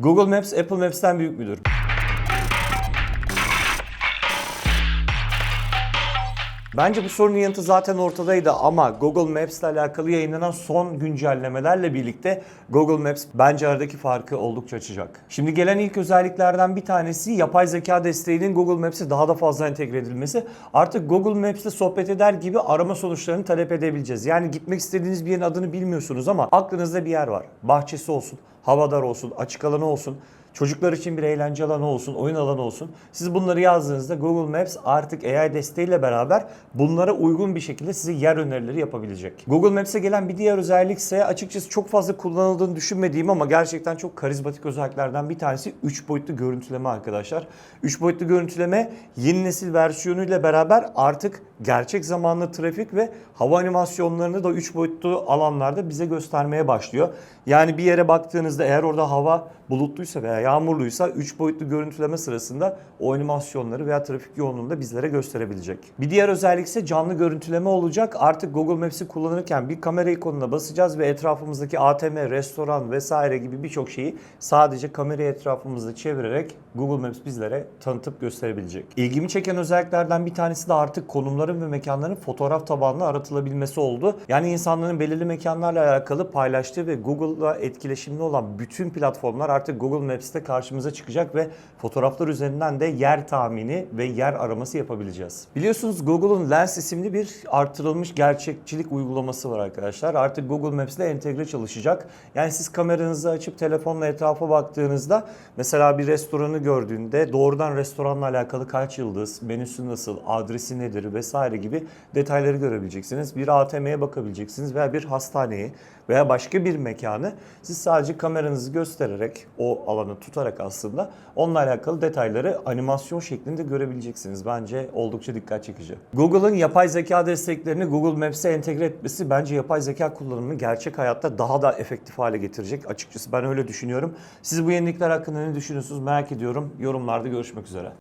Google Maps Apple Maps'ten büyük müdür? Bence bu sorunun yanıtı zaten ortadaydı ama Google Maps ile alakalı yayınlanan son güncellemelerle birlikte Google Maps bence aradaki farkı oldukça açacak. Şimdi gelen ilk özelliklerden bir tanesi yapay zeka desteğinin Google Maps'e daha da fazla entegre edilmesi. Artık Google Maps'te sohbet eder gibi arama sonuçlarını talep edebileceğiz. Yani gitmek istediğiniz bir yerin adını bilmiyorsunuz ama aklınızda bir yer var. Bahçesi olsun, havadar olsun, açık alanı olsun. Çocuklar için bir eğlence alanı olsun, oyun alanı olsun. Siz bunları yazdığınızda Google Maps artık AI desteğiyle beraber bunlara uygun bir şekilde size yer önerileri yapabilecek. Google Maps'e gelen bir diğer özellik ise açıkçası çok fazla kullanıldığını düşünmediğim ama gerçekten çok karizmatik özelliklerden bir tanesi 3 boyutlu görüntüleme arkadaşlar. 3 boyutlu görüntüleme yeni nesil versiyonuyla beraber artık gerçek zamanlı trafik ve hava animasyonlarını da 3 boyutlu alanlarda bize göstermeye başlıyor. Yani bir yere baktığınızda eğer orada hava bulutluysa veya yağmurluysa 3 boyutlu görüntüleme sırasında o animasyonları veya trafik yoğunluğunu da bizlere gösterebilecek. Bir diğer özellik ise canlı görüntüleme olacak. Artık Google Maps'i kullanırken bir kamera ikonuna basacağız ve etrafımızdaki ATM, restoran vesaire gibi birçok şeyi sadece kamerayı etrafımızda çevirerek Google Maps bizlere tanıtıp gösterebilecek. İlgimi çeken özelliklerden bir tanesi de artık konumların ve mekanların fotoğraf tabanlı aratılabilmesi oldu. Yani insanların belirli mekanlarla alakalı paylaştığı ve Google'la etkileşimli olan bütün platformlar artık Google Maps'te karşımıza çıkacak ve fotoğraflar üzerinden de yer tahmini ve yer araması yapabileceğiz. Biliyorsunuz Google'un Lens isimli bir artırılmış gerçekçilik uygulaması var arkadaşlar. Artık Google Maps ile entegre çalışacak. Yani siz kameranızı açıp telefonla etrafa baktığınızda mesela bir restoranı gördüğünde doğrudan restoranla alakalı kaç yıldız, menüsü nasıl, adresi nedir vesaire gibi detayları görebileceksiniz. Bir ATM'ye bakabileceksiniz veya bir hastaneyi veya başka bir mekanı siz sadece kameranızı göstererek o alanı tutarak aslında onunla alakalı detayları animasyon şeklinde görebileceksiniz. Bence oldukça dikkat çekici. Google'ın yapay zeka desteklerini Google Maps'e entegre etmesi bence yapay zeka kullanımını gerçek hayatta daha da efektif hale getirecek. Açıkçası ben öyle düşünüyorum. Siz bu yenilikler hakkında ne düşünüyorsunuz merak ediyorum. Yorumlarda görüşmek üzere.